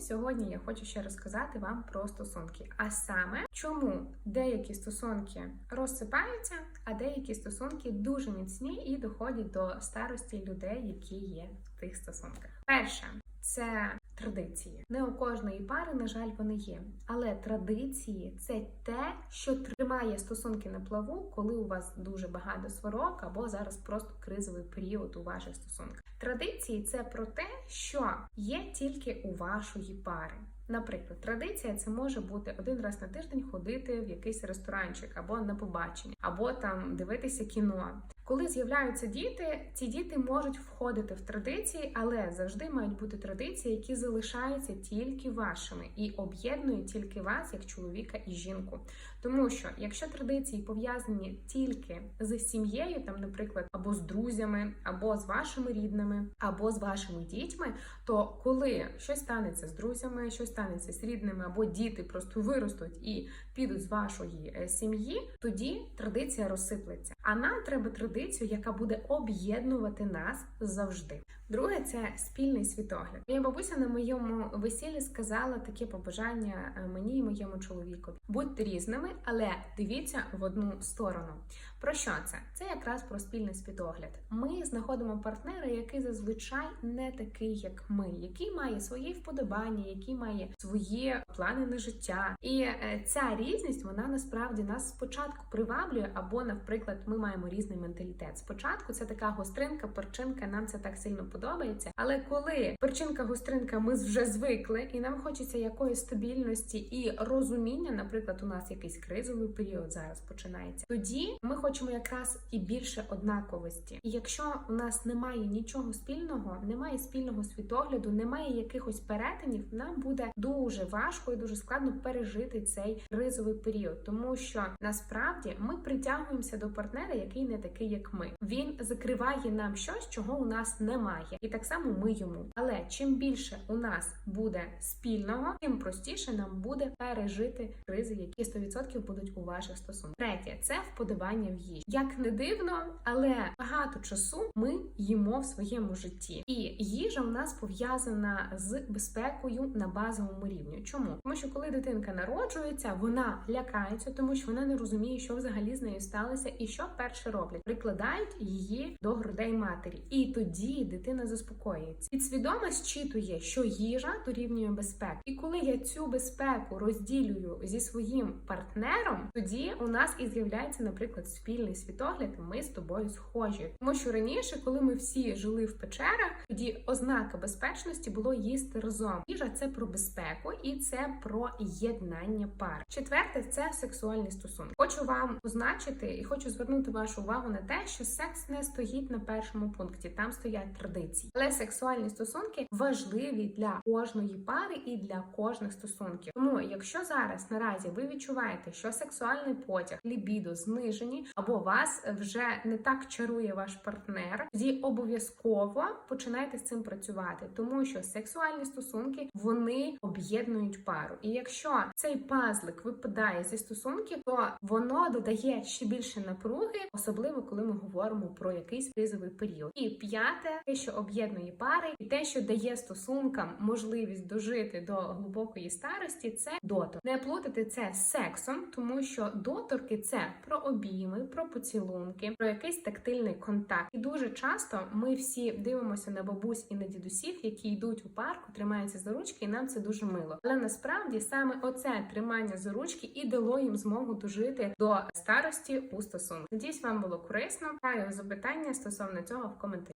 Сьогодні я хочу ще розказати вам про стосунки. А саме, чому деякі стосунки розсипаються, а деякі стосунки дуже міцні і доходять до старості людей, які є в тих стосунках. Перше. Це традиції. Не у кожної пари, на жаль, вони є. Але традиції це те, що тримає стосунки на плаву, коли у вас дуже багато сварок, або зараз просто кризовий період у ваших стосунках. Традиції це про те, що є тільки у вашої пари. Наприклад, традиція це може бути один раз на тиждень ходити в якийсь ресторанчик або на побачення, або там дивитися кіно. Коли з'являються діти, ці діти можуть входити в традиції, але завжди мають бути традиції, які залишаються тільки вашими і об'єднують тільки вас, як чоловіка і жінку. Тому що якщо традиції пов'язані тільки з сім'єю, там, наприклад, або з друзями, або з вашими рідними, або з вашими дітьми, то коли щось станеться з друзями, щось станеться з рідними, або діти просто виростуть і підуть з вашої е, сім'ї, тоді традиція розсиплеться. А нам треба традицію, яка буде об'єднувати нас завжди. Друге це спільний світогляд. Моя бабуся на моєму весіллі сказала таке побажання е, мені і моєму чоловіку: будьте різними, але дивіться в одну сторону. Про що це? Це якраз про спільний світогляд. Ми знаходимо партнера, який зазвичай не такий, як ми, який має свої вподобання, який має свої плани на життя. І е, ця різність вона насправді нас спочатку приваблює, або, наприклад, ми маємо різний менталітет. Спочатку це така гостринка, перчинка, нам це так сильно подобається. Але коли перчинка, гостринка, ми вже звикли, і нам хочеться якоїсь стабільності і розуміння, наприклад, у нас якийсь кризовий період зараз починається. Тоді ми хочемо якраз і більше однаковості. І якщо у нас немає нічого спільного, немає спільного світогляду, немає якихось перетинів, нам буде дуже важко і дуже складно пережити цей кризовий період, тому що насправді ми притягуємося до партнера, який не такий, як ми. Він закриває нам щось, чого у нас немає, і так само ми йому. Але чим більше у нас буде спільного, тим простіше нам буде пережити кризи, які 100% будуть у ваших стосунках. Третє це вподобання в їжі. Як не дивно, але багато часу ми їмо в своєму житті, і їжа у нас пов'язана з безпекою на базовому рівні. Чому? Тому що коли дитинка народжується, вона лякається, тому що вона не розуміє, що взагалі з нею сталося, і що перше роблять. Прикладають її до грудей матері, і тоді дитина заспокоюється. Підсвідомо зчитує, що їжа дорівнює безпеку. І коли я цю безпеку розділюю зі своїм партнером, тоді у нас і з'являється, наприклад, спільний світогляд. Ми з тобою схожі. Тому що раніше, коли ми всі жили в печерах, тоді ознака безпечності було їсти разом. Їжа це про безпеку і це про єднання пар. Четверте це сексуальні стосунки. Хочу вам позначити і хочу звернути вашу увагу на те, що секс не стоїть на першому пункті, там стоять традиції. Але сексуальні стосунки важливі для кожної пари і для кожних стосунків. Тому, якщо зараз наразі ви відчуваєте, що сексуальний потяг, лібідо знижені, або вас вже не так чарує ваш партнер, тоді обов'язково починайте з цим працювати, тому що сексуальні стосунки вони об'єднують пару. І якщо цей пазлик випадає зі стосунків, то воно додає ще більше напруги, особливо коли ми говоримо про якийсь кризовий період. І п'яте, те, що об'єднує пари, і те, що дає стосункам можливість дожити до глибокої старості, це дотор. Не плутати це з сексом, тому що доторки це про обійми, про поцілунки, про якийсь тактильний контакт. І дуже часто ми всі дивимося на бабусь і на дідусів, які йдуть у парку, тримаються за ручки, і нам це дуже мило. Але насправді саме оце тримання за ручки і дало їм змогу дожити до старості у стосунку. Надіюсь, вам було корисно. Хаю запитання стосовно цього в коментарі.